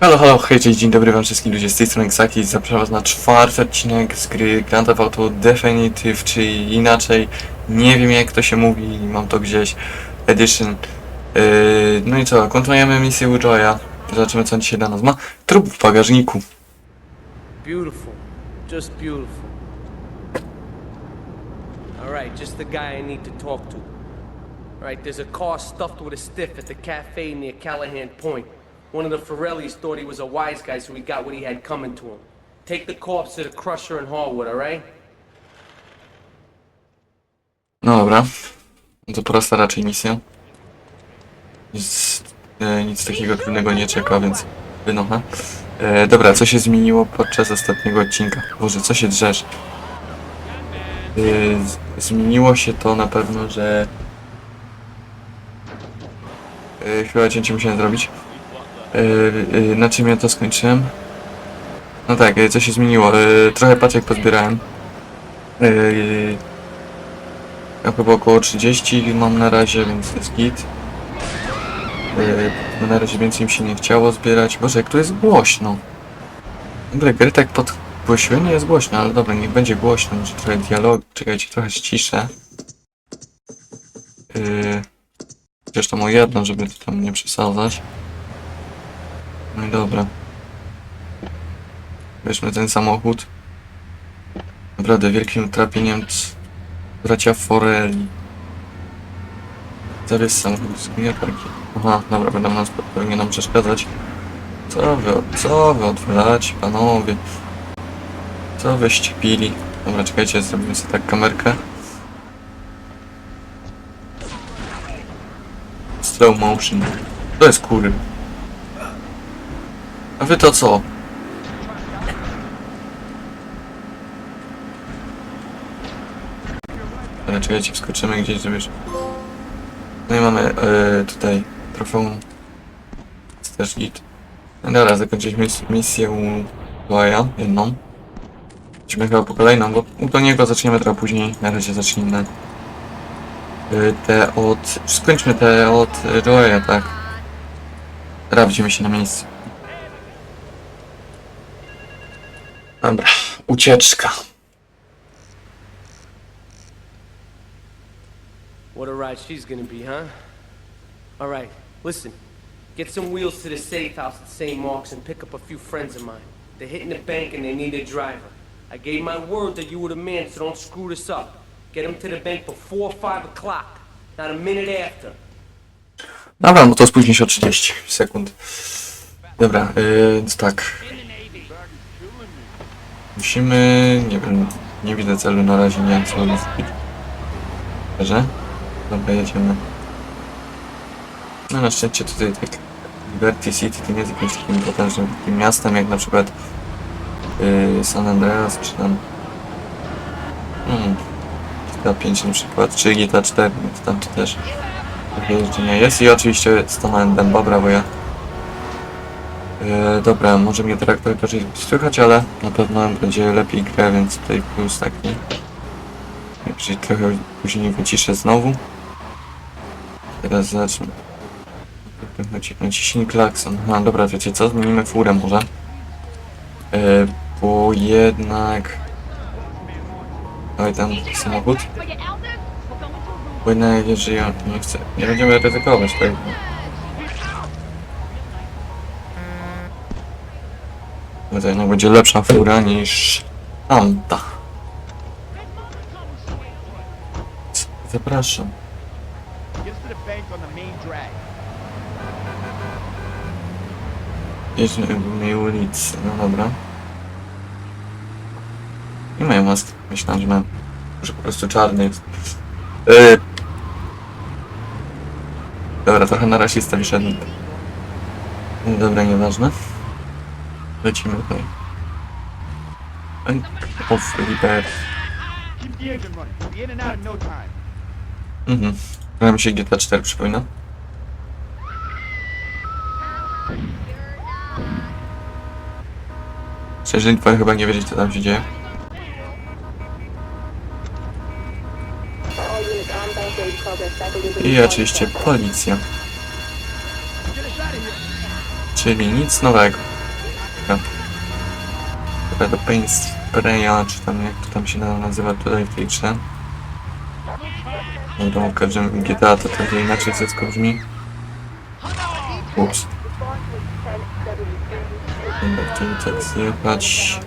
Halo, halo, hej, cześć, dzień dobry wam wszystkim ludzie z tej strony Xaki zapraszam was na czwarty odcinek z gry Grand Theft Auto Definitive, czy inaczej, nie wiem jak to się mówi, mam to gdzieś, Edition. Yy, no i co, kontynuujemy misję u Joya, zobaczymy co on dzisiaj dla nas ma. Trup w bagażniku. Beautiful. Just beautiful. Alright, just the guy I need to talk to. Alright, there's a car stuffed with a stiff at the cafe near Callahan Point. One of the Forellis thought he was a wise guy, so he got what he had coming to him. Take the corpse to the crusher in Harwood, alright? No dobra, to prosta raczej misja. Nic, e, nic takiego trudnego nie czeka, więc wynocha. E, dobra, co się zmieniło podczas ostatniego odcinka? Boże, co się drzesz? E, zmieniło się to na pewno, że... E, chyba cięcie musiałem zrobić. E, na czym ja to skończyłem? No tak, e, co się zmieniło? E, trochę paczek pozbierałem. E, ja chyba około 30 mam na razie, więc jest git. Yy, na razie więcej mi się nie chciało zbierać. Boże, jak tu jest głośno. Ogóle gry tak podgłosiły, nie jest głośno, ale dobra, niech będzie głośno. Może trochę dialog, czekajcie, trochę ściszę. Yy, to moje jedno, żeby to tam nie przesadzać. No i dobra. Weźmy ten samochód. Naprawdę wielkim utrapieniem c- bracia Forelli. Zarys samochód z parki. Aha, dobra, będą nas pewnie nam przeszkadzać. Co wy, co wy odwalacie, panowie? Co wyście pili? Dobra, czekajcie, zrobimy sobie tak kamerkę. Slow motion. To jest kury. A wy to co? Ale czekajcie, wskoczymy gdzieś, żebyś... No i mamy e, tutaj trofeum. Jest też git. No dobra, zakończyliśmy mis- misję u Loya, jedną. Idźmy chyba po kolejną, bo do niego zaczniemy trochę później. Na razie zacznijmy e, te od... Skończmy te od Loya, tak. Teraz widzimy się na miejscu. Dobra, ucieczka. What a ride she's gonna be, huh? Alright, listen. Get some wheels to the safe house at St. Mark's and pick up a few friends of mine. They're hitting the bank and they need a driver. I gave my word that you were the man, so don't screw this up. Get them to the bank before 5 o'clock, not a minute after. Dobra, no to spóźni się o 30 sekund. Dobra, yy, więc tak. Musimy, nie wiem, nie widzę celu na razie, nie wiem co robić. Dobrze? Dobra, jedziemy. No na szczęście tutaj tak Liberty City to nie jest jakimś takim potężnym takim miastem jak na przykład yy, San Andreas czy tam hmm, GTA 5 na przykład, czy GTA 4, więc tam to też trochę jeżdżenia jest i oczywiście stanąłem dęba, brawo ja. Yy, dobra, może mnie traktor raczej słychać, ale na pewno będzie lepiej grę, więc tutaj plus taki. Czyli trochę później wyciszę znowu. Teraz zacznę. Naci- Naciśnij klakson. Aha, dobra, wiecie co? Zmienimy furę może. Yy, bo jednak... Oj, tam samochód. Bo jednak jeżeli ja nie chcę... Nie będziemy ryzykować tego. To jednak będzie lepsza fura niż tamta. Zapraszam. Jedźmy w głównej ulicy, no dobra. Nie mają mask. Myślałem, że mają. Może po prostu czarny jest. Yy. Dobra, trochę na rasista wyszedł. No Dobra, nieważne. Lecimy tutaj. Bank of Liberty. Keep the engine running. We'll be in and out in no time. Mhm. Trochę mi się GTA 4 przypomina. Szczerze, powiem chyba nie wiedzieć co tam się dzieje. I oczywiście policja. Czyli nic nowego. Chyba do paint spraya, czy tam jak to tam się nazywa tutaj w tej grze. No to w każdym GTA to trochę inaczej wszystko brzmi. Ups. Dobra, tu tak zjechać.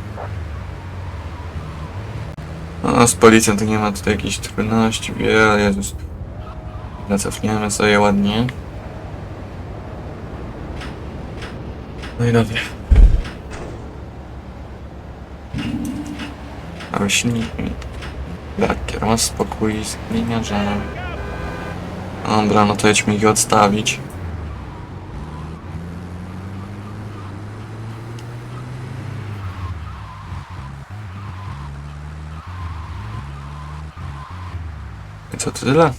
No, z policją to nie ma tutaj jakichś trudności, wiele, Jezus. Dobra, cofniemy sobie ładnie. No i dobrze. Ale silnik mi... Lakier ma spokój z gliniarzem. Dobra, no to jedźmy ich odstawić. I co to tyle?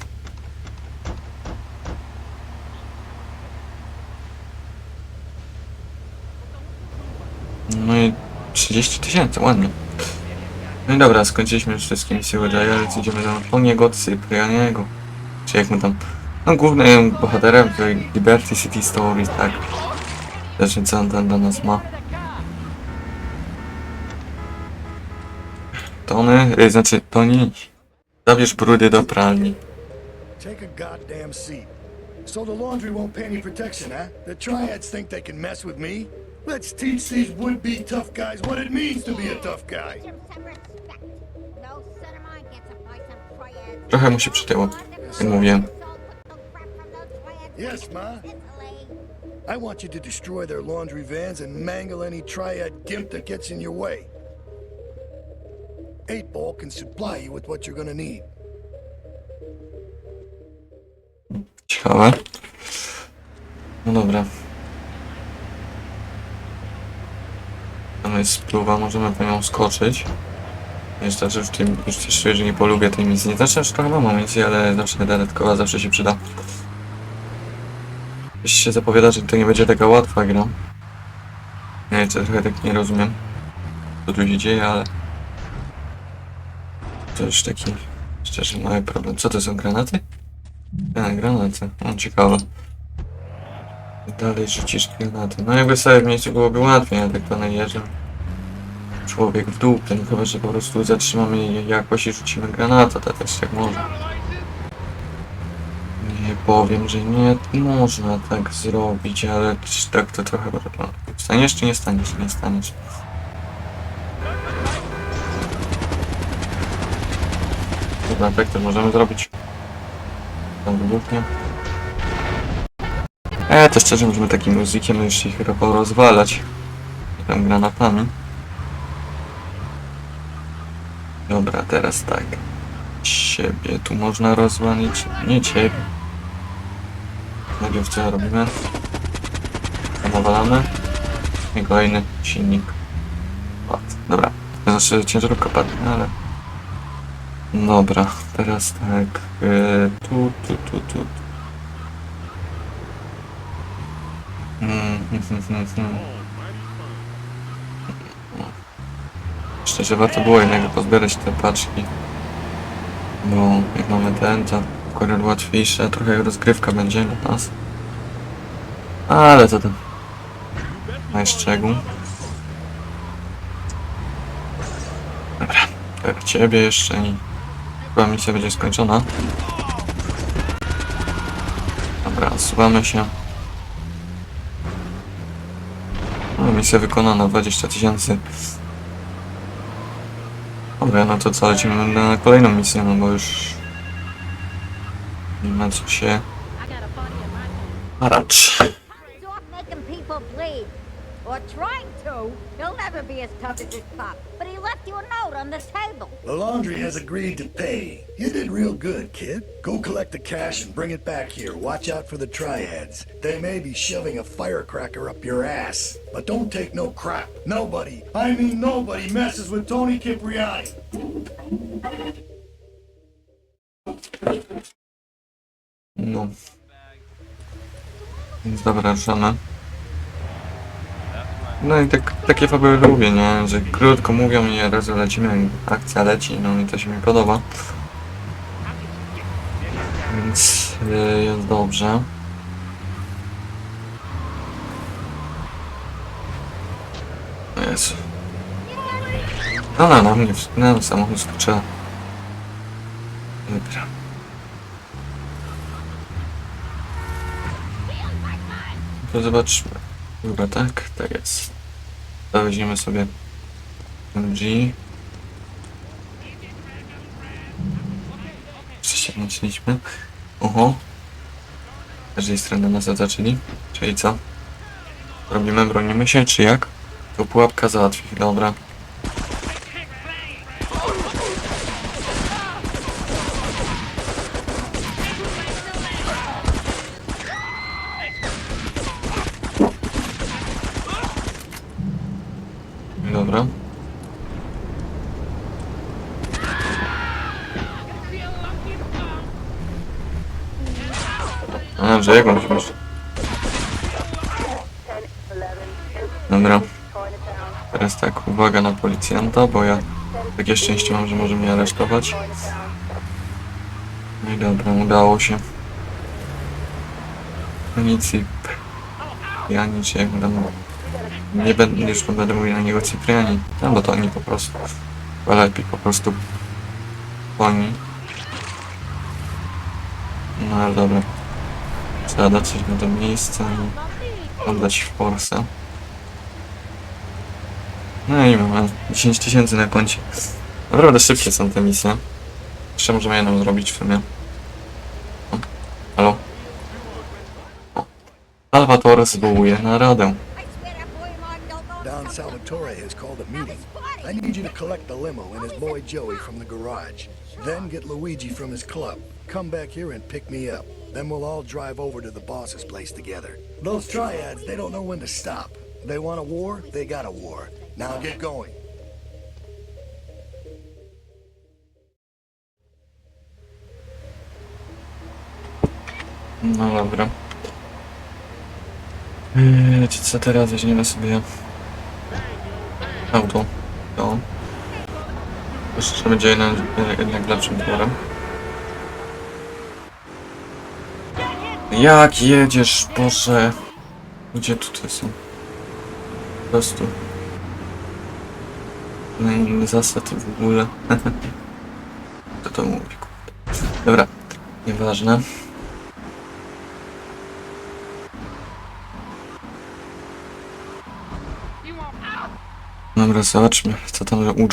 No i 30 tysięcy, ładnie. No i dobra, skończyliśmy już wszystkie misje Jaya, więc idziemy do Tony'ego Cyprianiego. Czy jak my tam... No głównym bohaterem w Liberty City Stories, tak. Zresztą co on tam dla nas ma. Tony, y, znaczy Tony, zabierz brudy do pralni. Take a goddamn seat. So the laundry won't pay any protection, huh? The triads think they can mess with me? Let's teach these would-be tough guys what it means to be a tough guy. Trochę mu się przytyło, jak mówiłem. Yes, Ma. I want you to destroy their laundry vans and mangle any triad gimp that gets in your way. Eight Ball can supply you with what you're gonna need. Ciekawe. No dobra. Tam jest spluwa, możemy po nią skoczyć. Jeszcze, że w tym, już też czuję, że nie polubię tej misji. Znaczy, już trochę mam misję, ale zawsze dodatkowa zawsze się przyda. Już się zapowiada, że to nie będzie taka łatwa gra. Ja jeszcze trochę tak nie rozumiem, co tu się dzieje, ale... To już taki, szczerze, mały problem. Co to są granaty? A, granaty. No, ciekawe. Dalej rzucisz granaty. No jakby sobie w miejscu byłoby łatwiej, ale tak to najeżdżam. Człowiek w dół, ten chyba, że po prostu zatrzymamy jakoś i rzucimy granatę, to też tak może. Nie powiem, że nie można tak zrobić, ale tak to trochę wygląda. Staniesz czy nie staniesz? Nie staniesz. Dobra, tak to możemy zrobić. Tam wybuchnie. E, to szczerze możemy takim muzykiem już ich chyba porozwalać. Tam granatami. Dobra, teraz tak. Ciebie tu można rozwalić. Nie ciebie. Najpierw co robimy? Nawalamy. I kolejny silnik. Padł. Dobra. Znaczy ciężarówka padnie, ale... Dobra, teraz tak. e, tu, tu, tu, tu. Mm, hmm, hmm, hmm, hmm. Szczerze warto było jednak pozbierać te paczki. Bo jak mamy ten, to akurat łatwiejsze, trochę rozgrywka będzie dla nas. Ale to tam. Na szczegół. Dobra, teraz ciebie jeszcze i chyba misja będzie skończona. Dobra, zsuwamy się. No, misja wykonana, 20 tysięcy. Dobra, no to co, lecimy na kolejną misję, no bo już nie ma co się haracz. Or trying to. He'll never be as tough as this cop. But he left you a note on the table. The laundry has agreed to pay. You did real good, kid. Go collect the cash and bring it back here. Watch out for the triads. They may be shoving a firecracker up your ass. But don't take no crap. Nobody, I mean nobody, messes with Tony Cipriani. No. Więc dobra, ruszamy. No i tak, takie fabuły lubię, nie? Że krótko mówią i od razu lecimy, akcja leci, no i to się mi podoba. Więc yy, jest dobrze. Jezu. No, no, no, mnie no, samochód skoczyła. Dobra. To zobaczmy. Chyba tak? Tak jest. Weźmiemy sobie się włączyliśmy. Oho. Z każdej strony nas zaczęli. Czyli co? Robimy, bronimy się, czy jak? To pułapka załatwi. Dobra. Się myśleć? Dobra. Teraz tak, uwaga na policjanta, bo ja takie szczęście mam, że może mnie aresztować. No i dobra, udało się. No nic i... Ja nic jak tam... Nie będę, już nie będę mówił na niego Cypriani. No bo to oni po prostu... Chyba lepiej po prostu... Oni. No ale dobra. Trzeba dać coś na to miejsce i oddać w Polsce. No i mamy 10 tysięcy na koncie. Naprawdę szybkie są te misje. Jeszcze możemy jedną zrobić w sumie. Halo? Salvatore zwołuje naradę. Don. Salvatore has called a meeting. I need you to collect the limo and his boy Joey from the garage. Then get Luigi from his club. Come back here and pick me up. Then we'll all drive over to the boss's place together. Those triads, they don't know when to stop. They want a war, they got a war. Now get going. No dobra. Eee, co teraz? Weźmiemy sobie auto. To. Jeszcze będzie jednak, jednak lepszym torem. Jak jedziesz, Boże? Gdzie tutaj są? Po prostu. No i zasad w ogóle. Kto to mówi? Dobra, nieważne. Dobra, zobaczmy, co tam u.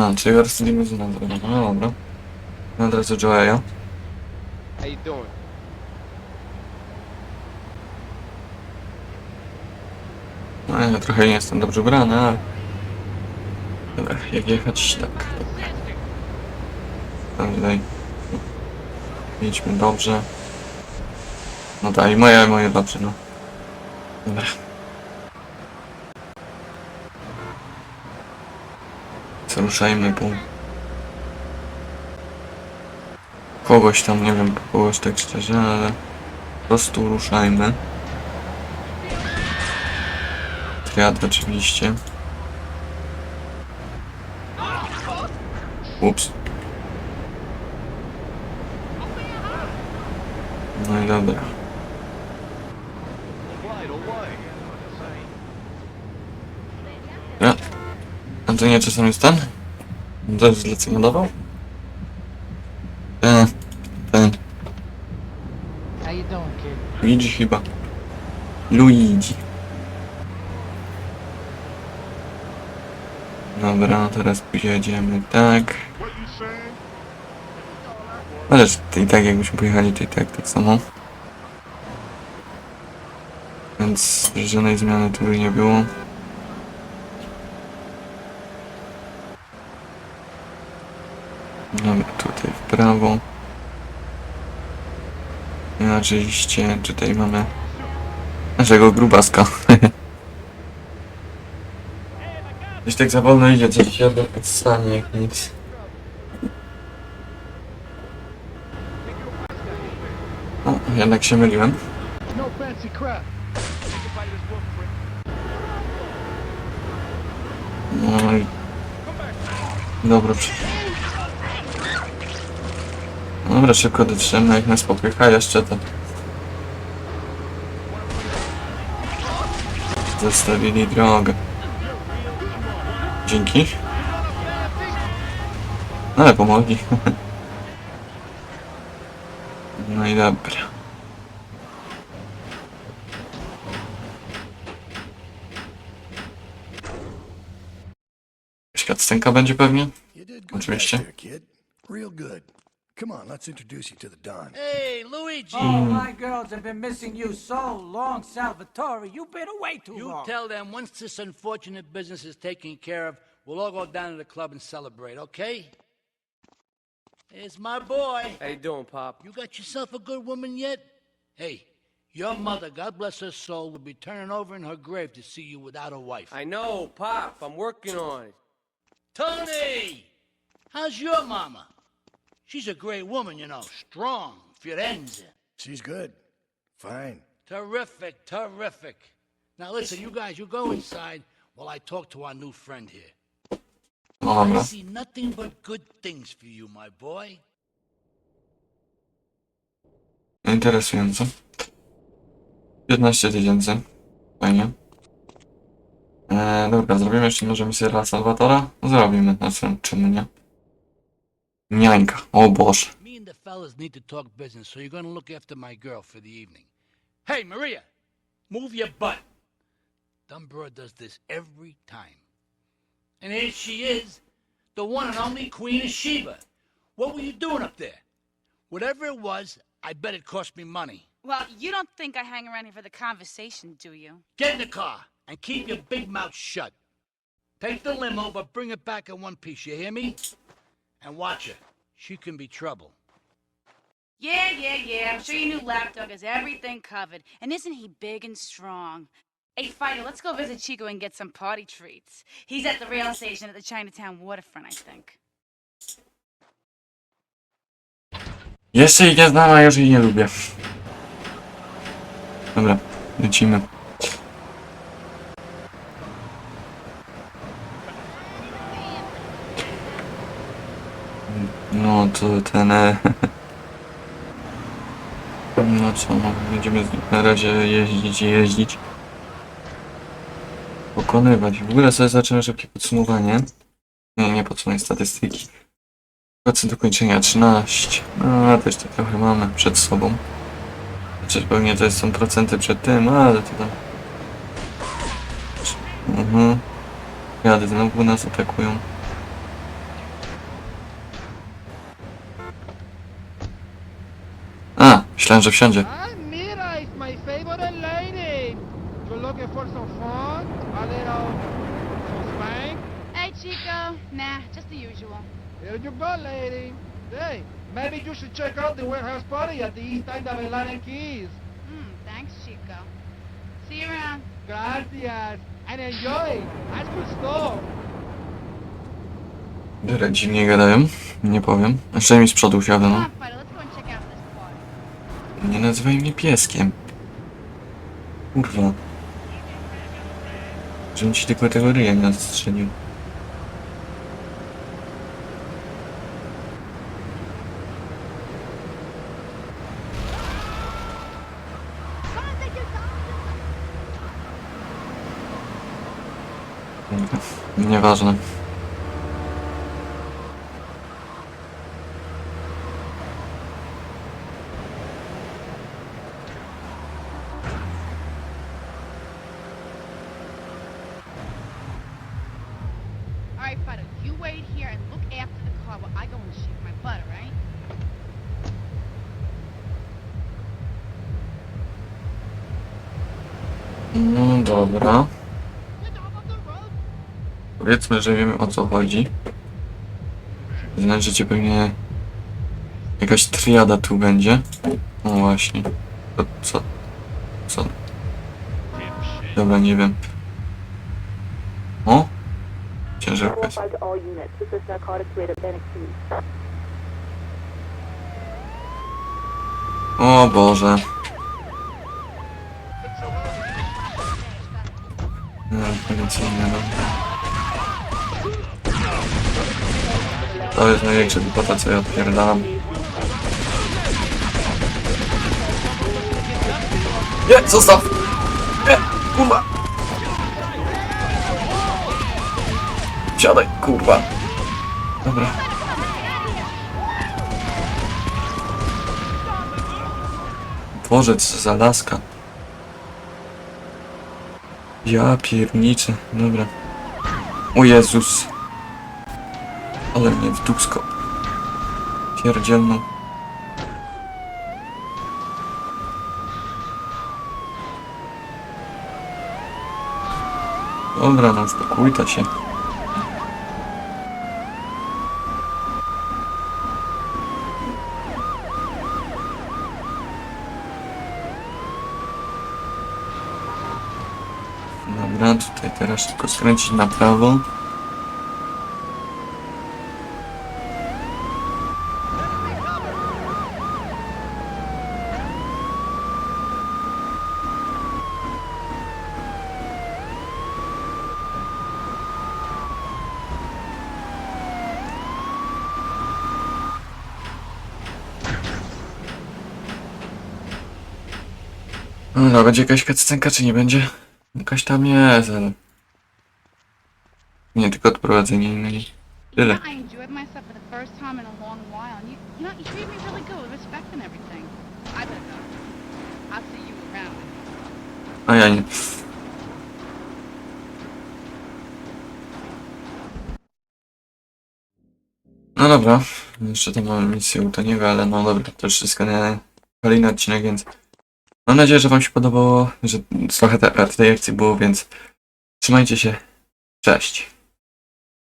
A, czyli wraz z limuzyną zrobione, no dobra. No od razu Joe'a. How you doing? No ja trochę nie jestem dobrze ubrany, ale... Dobra, jak jechać, tak. Tam tutaj. Jedźmy dobrze. No tak, i moje, moje dobrze, no. Dobra. Co ruszajmy. Kogoś tam, nie wiem, kogoś tak szczerze, ale... Po prostu ruszajmy. Triad oczywiście. Ups. No i dobra. Ja. A to nie czasem jest ten? Jest zlecenie dawał? Ten. Ten. Luigi chyba. Luigi. Dobra, teraz pojedziemy tak. To i tak jakbyśmy pojechali, to i tak tak samo. Więc żadnej zmiany tu nie było. Dobra, tutaj w prawo. I oczywiście tutaj mamy naszego grubaska. Gdzieś tak za wolno idzie, coś się odstanie jak nic. O, jednak się myliłem. No. Dobra, przy... Dobra, szybko dotrzemy, jak nas popycha jeszcze to... Zostawili drogę. Dzięki. No ale pomogli. No i dobra. Świadcenka będzie pewnie? Oczywiście. Real good. Come on, let's introduce you to the Don. Hey, Luigi! Oh, my girls have been missing you so long, Salvatore. You've been away too You long. You tell them once this unfortunate business is taken care of, we'll all go down to the club and celebrate, okay? It's my boy. How you doing, Pop? You got yourself a good woman yet? Hey, your mother, God bless her soul, will be turning over in her grave to see you without a wife. I know, Pop. I'm working on it. Tony! How's your mama? She's a great woman, you know, strong, Firenze. She's good. Fine. Terrific, terrific. Now listen, you guys, you go inside while I talk to our new friend here. I dobra. see nothing but good things for you, my boy. Interesujące. 15 tysięcy. Fajnie. Eee, dobra, zrobimy jeszcze może misję dla Salwatora? Zrobimy, znaczy, czemu nie? Niańka, o Boże. Me and the fellas need to talk business, so you're gonna look after my girl for the evening. Hey, Maria, move your butt. Dumb broad does this every time. And here she is, the one and only Queen of Sheba. What were you doing up there? Whatever it was, I bet it cost me money. Well, you don't think I hang around here for the conversation, do you? Get in the car and keep your big mouth shut. Take the limo, but bring it back in one piece, you hear me? And watch her. She can be trouble. Yeah, yeah, yeah. I'm sure your new lapdog has everything covered. And isn't he big and strong? Hey, Fido, let's go visit Chico and get some party treats. He's at the rail station at the Chinatown waterfront, I think. Jeszcze ich nie znam, a już ich nie lubię. Dobra, lecimy. No to ten... e, No co, no, będziemy na razie jeździć i jeździć. Pokonywać. W ogóle sobie zaczynamy szybkie podsumowanie. Nie, nie podsumowanie statystyki. Procent do kończenia 13. No, też to trochę mamy przed sobą. Znaczy pewnie to są procenty przed tym, ale to tam... Mhm. Jadę, znowu nas atakują. A, myślałem, że wsiądzie. Mira, it's my favorite lady. You're looking for some fun? A little... some spank? Hey, Chico. Nah, just the usual. Here you go, lady. Hey, maybe you should check out the warehouse party at the East End of Atlantic Keys. Hmm, thanks, Chico. See you around. Gracias. And enjoy. That's good stuff. Dobra, dziwnie gadają. Nie powiem. Jeszcze mi z przodu Come no. on, Fido, let's go and check out this party. Nie nazywaj mnie pieskiem. Kurwa. Żebym ci tylko tego ryja nie nastrzelił. Nieważne. All right, Fido, you wait here and look after the car while I go and shake my butt, all right? No dobra. Powiedzmy, że wiemy o co chodzi. Że pewnie jakaś triada tu będzie. No właśnie. To co? Co? Dobra, nie wiem. O? Ciężarka jest. to all nic innego. No. To jest największa głupota, co ja odpierdalam. Nie, zostaw! Nie, kurwa! Siadaj, kurwa! Dobra. Dworzec z Alaska. Ja pierniczę, dobra. O Jezus. Ale mnie w dupsko. Pierdzielną. Dobra, no uspokójta się. Dobra, tutaj teraz tylko skręcić na prawo. No, będzie jakaś cutscenka, czy nie będzie? Jakaś tam jest, ale... Nie, tylko odprowadzenie innej. Tyle. I enjoyed myself for the first time in a long while. And you, you know, you treated me really good with respect and everything. I better go. I'll see you around. A ja nie. No dobra, jeszcze tam mamy misję u Toniego, ale no dobra, to już wszystko na kolejny odcinek, więc mam nadzieję, że wam się podobało, że trochę te- tej akcji było, więc trzymajcie się, cześć.